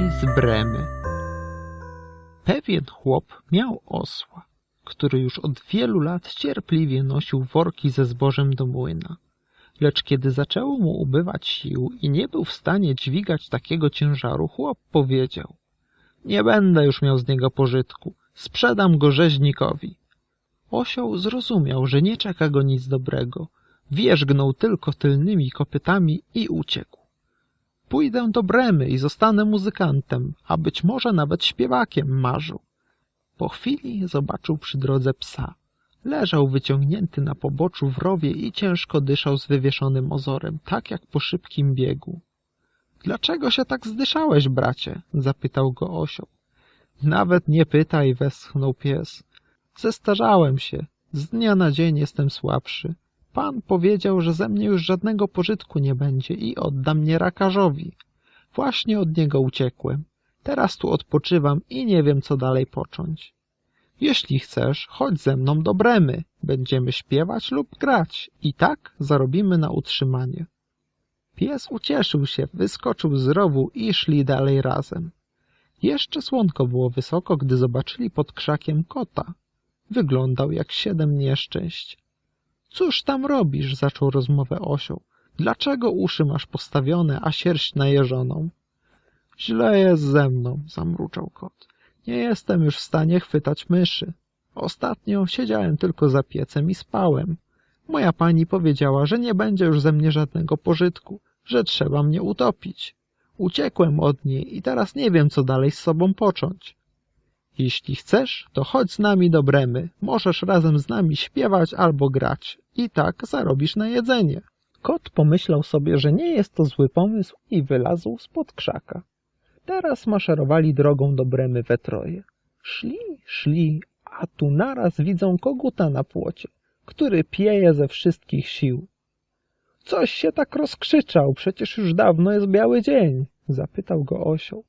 Wieści z Bremy Pewien chłop miał osła, który już od wielu lat cierpliwie nosił worki ze zbożem do młyna. Lecz kiedy zaczęło mu ubywać sił i nie był w stanie dźwigać takiego ciężaru, chłop powiedział Nie będę już miał z niego pożytku, sprzedam go rzeźnikowi. Osioł zrozumiał, że nie czeka go nic dobrego. Wierzgnął tylko tylnymi kopytami i uciekł. Pójdę do Bremy i zostanę muzykantem, a być może nawet śpiewakiem marzył. Po chwili zobaczył przy drodze psa. Leżał wyciągnięty na poboczu w rowie i ciężko dyszał z wywieszonym ozorem, tak jak po szybkim biegu. Dlaczego się tak zdyszałeś, bracie? zapytał go osioł. Nawet nie pytaj, westchnął pies. Zestarzałem się. Z dnia na dzień jestem słabszy. Pan powiedział, że ze mnie już żadnego pożytku nie będzie i odda mnie rakarzowi. Właśnie od niego uciekłem. Teraz tu odpoczywam i nie wiem, co dalej począć. Jeśli chcesz, chodź ze mną do Bremy. Będziemy śpiewać lub grać i tak zarobimy na utrzymanie. Pies ucieszył się, wyskoczył z rowu i szli dalej razem. Jeszcze słonko było wysoko, gdy zobaczyli pod krzakiem kota. Wyglądał jak siedem nieszczęść. Cóż tam robisz? zaczął rozmowę osioł. Dlaczego uszy masz postawione, a sierść najeżoną? Źle jest ze mną, zamruczał kot. Nie jestem już w stanie chwytać myszy. Ostatnio siedziałem tylko za piecem i spałem. Moja pani powiedziała, że nie będzie już ze mnie żadnego pożytku, że trzeba mnie utopić. Uciekłem od niej i teraz nie wiem, co dalej z sobą począć. Jeśli chcesz, to chodź z nami do Bremy. Możesz razem z nami śpiewać albo grać. I tak zarobisz na jedzenie. Kot pomyślał sobie, że nie jest to zły pomysł i wylazł spod krzaka. Teraz maszerowali drogą do Bremy we troje. Szli, szli, a tu naraz widzą koguta na płocie, który pieje ze wszystkich sił. Coś się tak rozkrzyczał, przecież już dawno jest biały dzień, zapytał go osioł.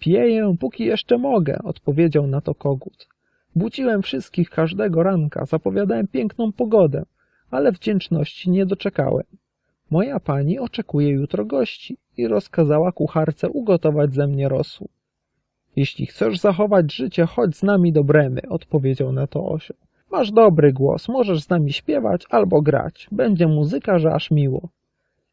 Pieję, póki jeszcze mogę, odpowiedział na to kogut. Budziłem wszystkich każdego ranka, zapowiadałem piękną pogodę, ale wdzięczności nie doczekałem. Moja pani oczekuje jutro gości i rozkazała kucharce ugotować ze mnie rosół. Jeśli chcesz zachować życie, chodź z nami do Bremy, odpowiedział na to osioł. Masz dobry głos, możesz z nami śpiewać albo grać. Będzie muzyka, że aż miło.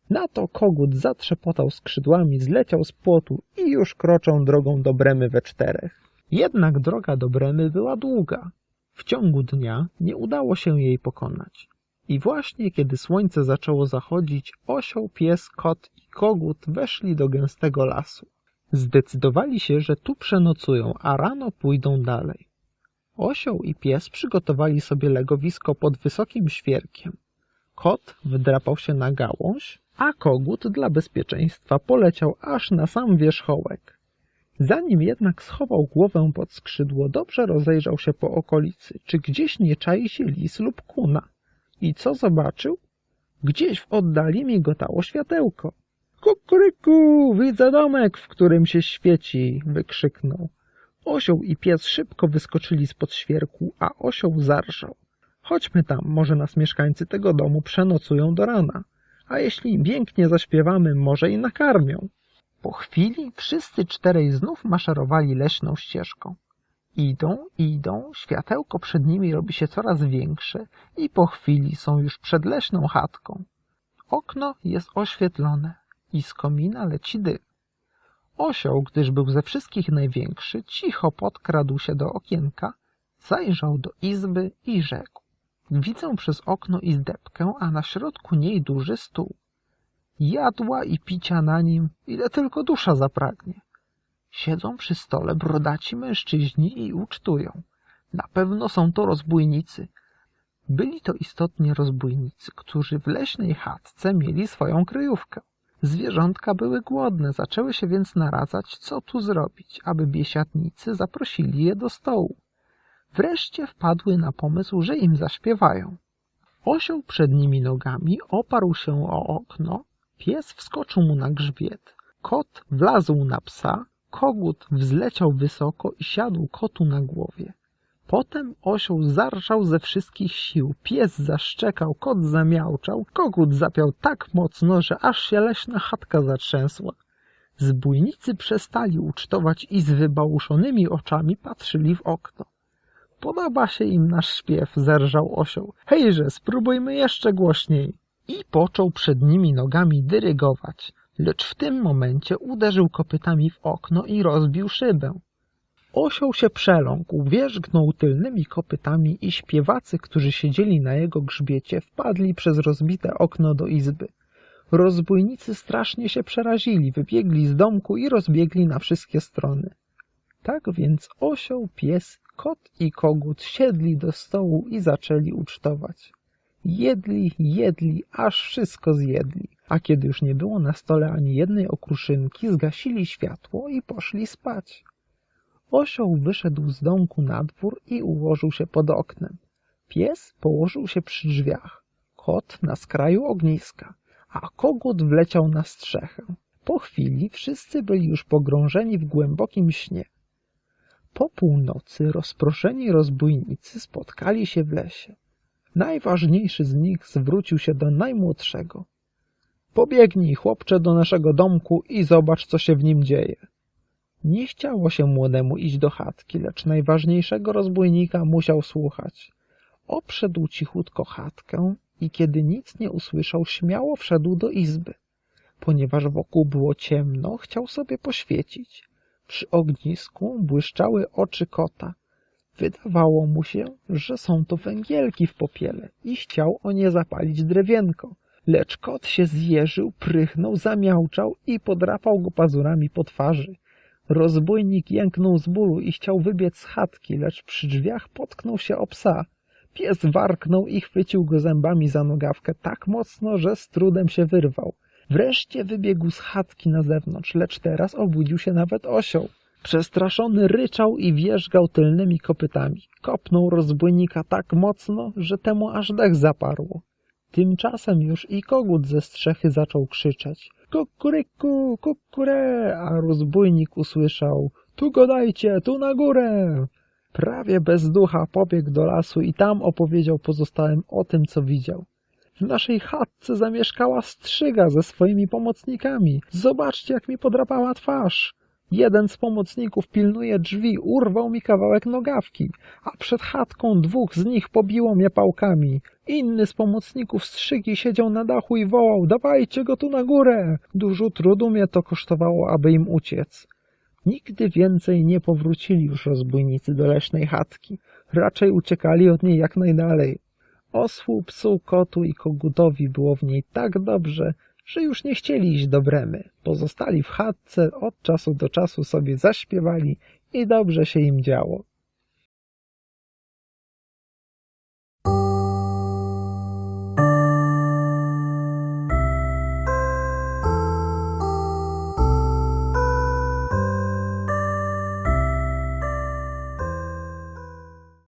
Na to kogut zatrzepotał skrzydłami, zleciał z płotu i już kroczą drogą do Bremy we czterech. Jednak droga do Bremy była długa. W ciągu dnia nie udało się jej pokonać. I właśnie kiedy słońce zaczęło zachodzić, osioł, pies, kot i kogut weszli do gęstego lasu. Zdecydowali się, że tu przenocują, a rano pójdą dalej. Osioł i pies przygotowali sobie legowisko pod wysokim świerkiem. Kot wdrapał się na gałąź, a kogut dla bezpieczeństwa poleciał aż na sam wierzchołek. Zanim jednak schował głowę pod skrzydło, dobrze rozejrzał się po okolicy, czy gdzieś nie czai się lis lub kuna. I co zobaczył? Gdzieś w oddali migotało światełko. Kukuryku, widzę domek, w którym się świeci, wykrzyknął. Osioł i pies szybko wyskoczyli spod świerku, a osioł zarżał. Chodźmy tam, może nas mieszkańcy tego domu przenocują do rana, a jeśli pięknie zaśpiewamy, może i nakarmią. Po chwili wszyscy czterej znów maszerowali leśną ścieżką. Idą, idą, światełko przed nimi robi się coraz większe i po chwili są już przed leśną chatką. Okno jest oświetlone i z komina leci dym. Osioł, gdyż był ze wszystkich największy, cicho podkradł się do okienka, zajrzał do izby i rzekł. Widzę przez okno izdebkę, a na środku niej duży stół. Jadła i picia na nim, ile tylko dusza zapragnie. Siedzą przy stole brodaci mężczyźni i ucztują. Na pewno są to rozbójnicy. Byli to istotnie rozbójnicy, którzy w leśnej chatce mieli swoją kryjówkę. Zwierzątka były głodne, zaczęły się więc naradzać, co tu zrobić, aby biesiadnicy zaprosili je do stołu. Wreszcie wpadły na pomysł, że im zaśpiewają. Osioł przednimi nogami oparł się o okno, pies wskoczył mu na grzbiet, kot wlazł na psa, kogut wzleciał wysoko i siadł kotu na głowie. Potem osioł zarżał ze wszystkich sił, pies zaszczekał, kot zamiałczał, kogut zapiał tak mocno, że aż się leśna chatka zatrzęsła. Zbójnicy przestali ucztować i z wybałuszonymi oczami patrzyli w okno. Podoba się im nasz śpiew, zerżał osioł. Hejże, spróbujmy jeszcze głośniej. I począł przed nimi nogami dyrygować, lecz w tym momencie uderzył kopytami w okno i rozbił szybę. Osioł się przeląkł, wierzgnął tylnymi kopytami i śpiewacy, którzy siedzieli na jego grzbiecie, wpadli przez rozbite okno do izby. Rozbójnicy strasznie się przerazili, wybiegli z domku i rozbiegli na wszystkie strony. Tak więc osioł, pies, kot i kogut siedli do stołu i zaczęli ucztować. Jedli, jedli, aż wszystko zjedli, a kiedy już nie było na stole ani jednej okruszynki, zgasili światło i poszli spać. Osioł wyszedł z domku na dwór i ułożył się pod oknem. Pies położył się przy drzwiach, kot na skraju ogniska, a kogut wleciał na strzechę. Po chwili wszyscy byli już pogrążeni w głębokim śnie. Po północy rozproszeni rozbójnicy spotkali się w lesie. Najważniejszy z nich zwrócił się do najmłodszego. Pobiegnij, chłopcze, do naszego domku i zobacz, co się w nim dzieje. Nie chciało się młodemu iść do chatki, lecz najważniejszego rozbójnika musiał słuchać. Obszedł cichutko chatkę i kiedy nic nie usłyszał, śmiało wszedł do izby. Ponieważ wokół było ciemno, chciał sobie poświecić. Przy ognisku błyszczały oczy kota. Wydawało mu się, że są to węgielki w popiele i chciał o nie zapalić drewienko. Lecz kot się zjeżył, prychnął, zamiałczał i podrapał go pazurami po twarzy. Rozbójnik jęknął z bólu i chciał wybiec z chatki, lecz przy drzwiach potknął się o psa. Pies warknął i chwycił go zębami za nogawkę tak mocno, że z trudem się wyrwał. Wreszcie wybiegł z chatki na zewnątrz, lecz teraz obudził się nawet osioł. Przestraszony ryczał i wierzgał tylnymi kopytami. Kopnął rozbójnika tak mocno, że temu aż dech zaparło. Tymczasem już i kogut ze strzechy zaczął krzyczeć. Kukuryku, kukure, a rozbójnik usłyszał. Tu go dajcie, tu na górę. Prawie bez ducha pobiegł do lasu i tam opowiedział pozostałym o tym, co widział. W naszej chatce zamieszkała strzyga ze swoimi pomocnikami. Zobaczcie, jak mi podrapała twarz. Jeden z pomocników pilnuje drzwi, urwał mi kawałek nogawki, a przed chatką dwóch z nich pobiło mnie pałkami. Inny z pomocników strzygi siedział na dachu i wołał, dawajcie go tu na górę. Dużo trudu mnie to kosztowało, aby im uciec. Nigdy więcej nie powrócili już rozbójnicy do leśnej chatki. Raczej uciekali od niej jak najdalej. Osłu, psu, kotu i kogutowi było w niej tak dobrze, że już nie chcieli iść do bremy. Pozostali w chatce, od czasu do czasu sobie zaśpiewali i dobrze się im działo.